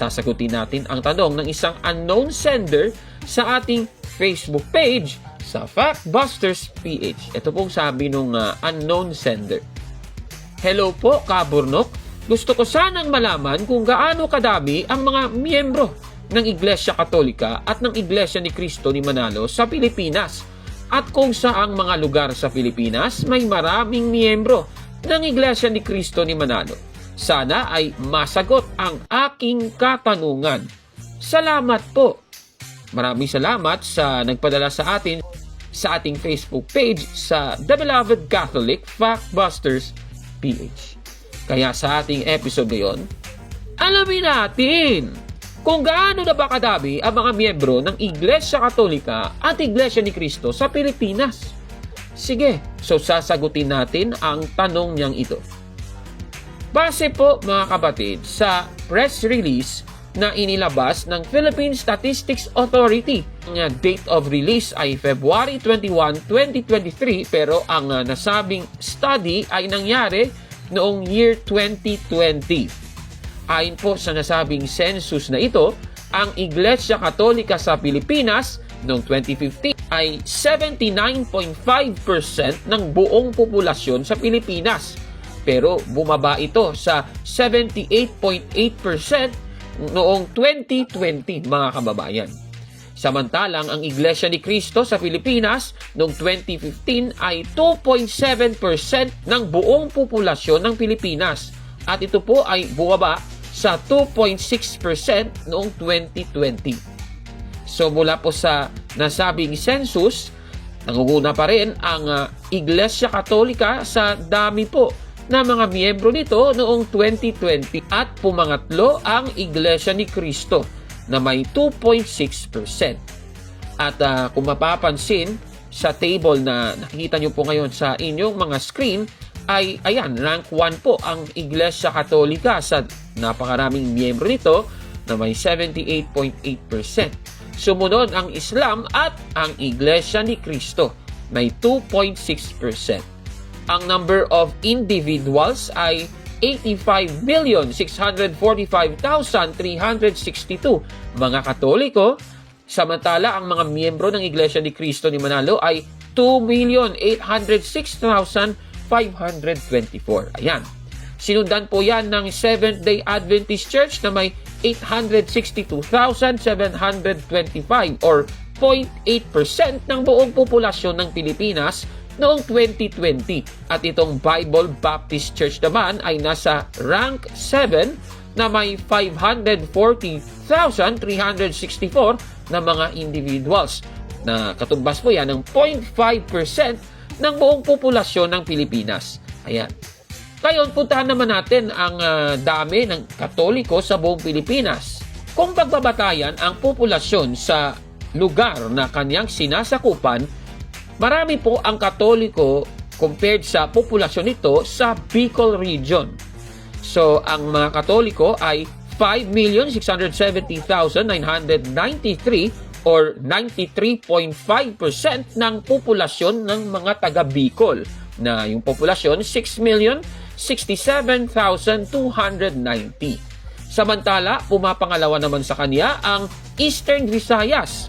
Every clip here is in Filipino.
Sasagutin natin ang tanong ng isang unknown sender sa ating Facebook page sa Factbusters PH. Ito pong sabi nung ah, unknown sender. Hello po, Kaburnok. Gusto ko sanang malaman kung gaano kadami ang mga miyembro ng Iglesia Katolika at ng Iglesia ni Cristo ni Manalo sa Pilipinas at kung saang mga lugar sa Pilipinas may maraming miyembro ng Iglesia ni Cristo ni Manalo. Sana ay masagot ang aking katanungan. Salamat po. Maraming salamat sa nagpadala sa atin sa ating Facebook page sa The Beloved Catholic Factbusters PH. Kaya sa ating episode ngayon, alamin natin kung gaano na ba kadami ang mga miyembro ng Iglesia Katolika at Iglesia ni Cristo sa Pilipinas. Sige, so sasagutin natin ang tanong niyang ito. Base po mga kapatid sa press release na inilabas ng Philippine Statistics Authority. Ang date of release ay February 21, 2023 pero ang uh, nasabing study ay nangyari noong year 2020. Ayon po sa nasabing census na ito, ang Iglesia Katolika sa Pilipinas noong 2015 ay 79.5% ng buong populasyon sa Pilipinas. Pero bumaba ito sa 78.8% noong 2020 mga kababayan. Samantalang ang Iglesia ni Cristo sa Pilipinas noong 2015 ay 2.7% ng buong populasyon ng Pilipinas at ito po ay bumaba sa 2.6% noong 2020. So mula po sa nasabing census, nangunguna pa rin ang uh, Iglesia Katolika sa dami po na mga miyembro nito noong 2020 at pumangatlo ang Iglesia ni Cristo na may 2.6%. At uh, kung mapapansin sa table na nakikita nyo po ngayon sa inyong mga screen, ay ayan, rank 1 po ang Iglesia Katolika sa napakaraming miyembro nito na may 78.8%. Sumunod ang Islam at ang Iglesia ni Cristo may 2.6%. Ang number of individuals ay 85,645,362 mga Katoliko, samantala ang mga miyembro ng Iglesia ni Cristo ni Manalo ay 2,806,524. Ayan. Sinundan po yan ng Seventh-day Adventist Church na may 862,725 or 0.8% ng buong populasyon ng Pilipinas noong 2020. At itong Bible Baptist Church naman ay nasa rank 7 na may 540,364 na mga individuals na katumbas po yan ng 0.5% ng buong populasyon ng Pilipinas. Ayan. Ngayon, puntahan naman natin ang uh, dami ng Katoliko sa buong Pilipinas. Kung pagbabatayan ang populasyon sa lugar na kanyang sinasakupan, marami po ang Katoliko compared sa populasyon nito sa Bicol region. So, ang mga Katoliko ay 5,670,993 or 93.5% ng populasyon ng mga taga Bicol na yung populasyon 6,067,290. Samantala, pumapangalawa naman sa kanya ang Eastern Visayas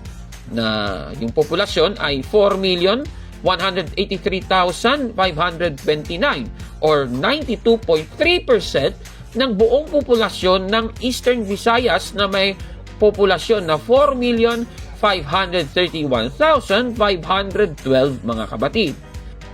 na yung populasyon ay 4,183,529 or 92.3% ng buong populasyon ng Eastern Visayas na may populasyon na 4,531,512 mga kabatid.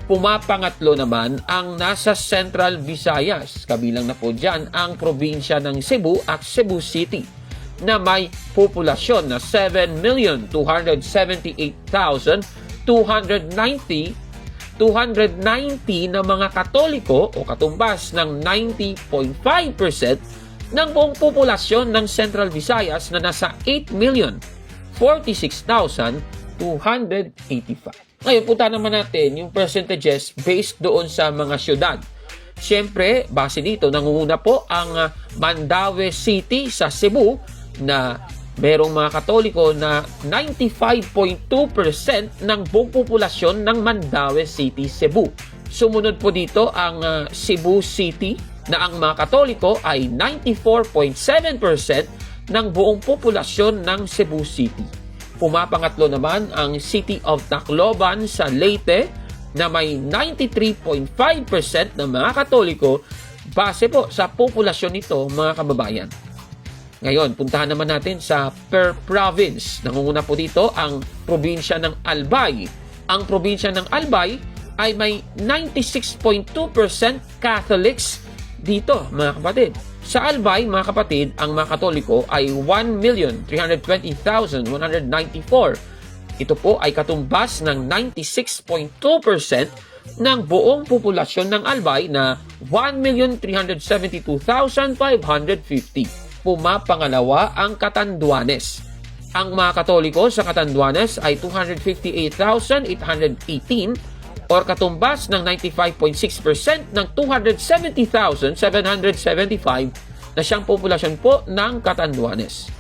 Pumapangatlo naman ang nasa Central Visayas. Kabilang na po dyan ang probinsya ng Cebu at Cebu City na may populasyon na 7,278,290 290 na mga Katoliko o katumbas ng 90.5% ng buong populasyon ng Central Visayas na nasa 8,046,285. Ngayon, punta naman natin yung percentages based doon sa mga syudad. Siyempre, base dito, nangunguna po ang uh, Mandaue City sa Cebu na merong mga Katoliko na 95.2% ng buong populasyon ng Mandaue City, Cebu. Sumunod po dito ang uh, Cebu City na ang mga Katoliko ay 94.7% ng buong populasyon ng Cebu City. Pumapangatlo naman ang City of Tacloban sa Leyte na may 93.5% ng mga Katoliko base po sa populasyon nito mga kababayan. Ngayon, puntahan naman natin sa per province. Nangunguna po dito ang probinsya ng Albay. Ang probinsya ng Albay ay may 96.2% Catholics dito, mga kapatid. Sa Albay, mga kapatid, ang mga Katoliko ay 1,320,194. Ito po ay katumbas ng 96.2% ng buong populasyon ng Albay na 1,372,550. Pumapangalawa ang Katanduanes. Ang mga Katoliko sa Katanduanes ay 258,818 or katumbas ng 95.6% ng 270,775 na siyang populasyon po ng Katanduanes.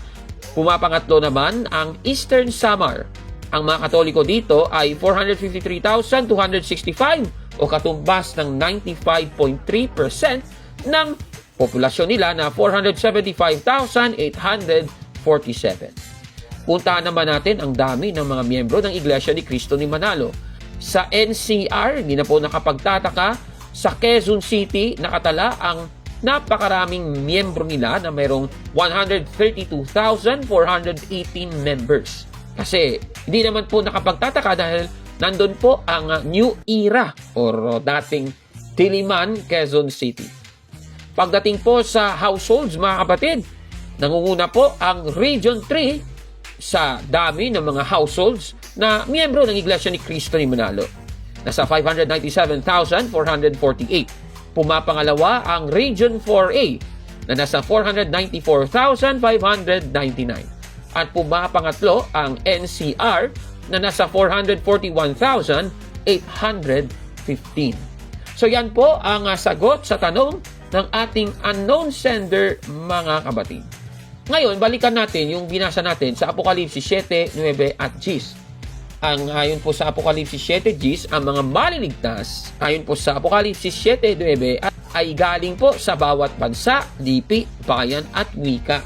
Pumapangatlo naman ang Eastern Samar. Ang mga Katoliko dito ay 453,265 o katumbas ng 95.3% ng populasyon nila na 475,847. Puntahan naman natin ang dami ng mga miyembro ng Iglesia ni Cristo ni Manalo. Sa NCR, hindi na po nakapagtataka, sa Quezon City, nakatala ang napakaraming miyembro nila na mayroong 132,418 members. Kasi hindi naman po nakapagtataka dahil nandun po ang New Era or dating Diliman, Quezon City. Pagdating po sa households, mga kapatid, nangunguna po ang Region 3 sa dami ng mga households na miyembro ng Iglesia ni Cristo ni Manalo. Nasa 597,448. Pumapangalawa ang Region 4A na nasa 494,599. At pumapangatlo ang NCR na nasa 441,815. So yan po ang uh, sagot sa tanong ng ating unknown sender mga kabatid. Ngayon, balikan natin yung binasa natin sa Apokalipsis 7, 9 at 10. Ang ayon po sa Apokalipsis 7, 10, ang mga maliligtas, ayon po sa Apokalipsis 7, 9, at ay galing po sa bawat bansa, lipi, bayan at wika.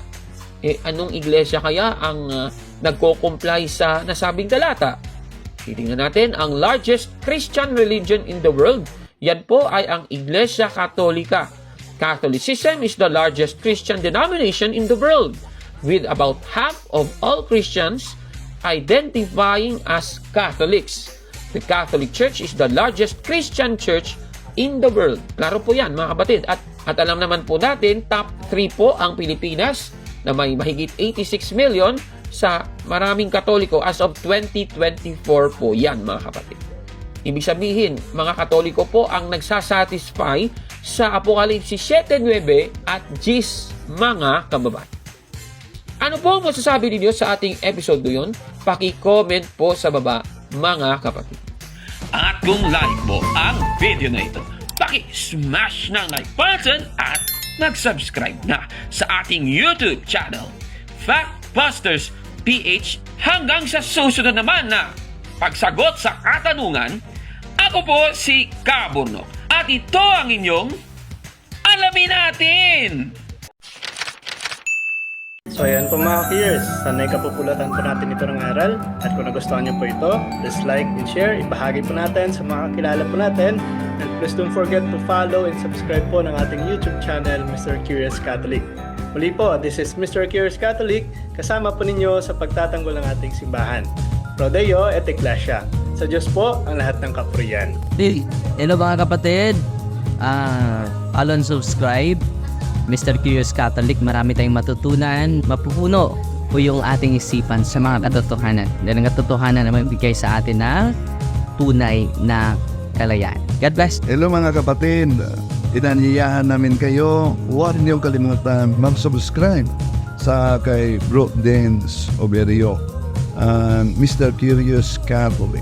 Eh, anong iglesia kaya ang uh, nagko-comply sa nasabing talata? Titingnan natin ang largest Christian religion in the world. Yan po ay ang Iglesia Katolika. Catholicism is the largest Christian denomination in the world, with about half of all Christians identifying as Catholics. The Catholic Church is the largest Christian church in the world. Klaro po yan mga kapatid. At, at alam naman po natin, top 3 po ang Pilipinas na may mahigit 86 million sa maraming katoliko as of 2024 po yan mga kapatid. Ibig sabihin, mga katoliko po ang nagsasatisfy sa Apokalipsis 7.9 at 10 mga kababayan. Ano po ang masasabi ninyo sa ating episode yun? Paki-comment po sa baba, mga kapatid. At kung like mo ang video na ito, paki-smash ng like button at mag-subscribe na sa ating YouTube channel, Factbusters PH. Hanggang sa susunod naman na pagsagot sa katanungan, ako po si Kaburno. At ito ang inyong Alamin Natin! So ayan po mga peers, sanay kapupulatan po natin ito ng aral at kung nagustuhan niyo po ito, please like and share, ibahagi po natin sa mga kakilala po natin and please don't forget to follow and subscribe po ng ating YouTube channel, Mr. Curious Catholic. Muli po, this is Mr. Curious Catholic, kasama po ninyo sa pagtatanggol ng ating simbahan. Prodeo et Ecclesia. Sa Diyos po ang lahat ng kapurian. Hey, Hello mga kapatid. Ah, follow and subscribe. Mr. Curious Catholic, marami tayong matutunan, mapupuno po yung ating isipan sa mga katotohanan. Dahil ang katotohanan na magbigay sa atin ng tunay na kalayaan. God bless. Hello mga kapatid, inanyayahan namin kayo, huwag niyong kalimutan mag-subscribe sa kay Bro Dance Oberio, and Mr. Curious Catholic.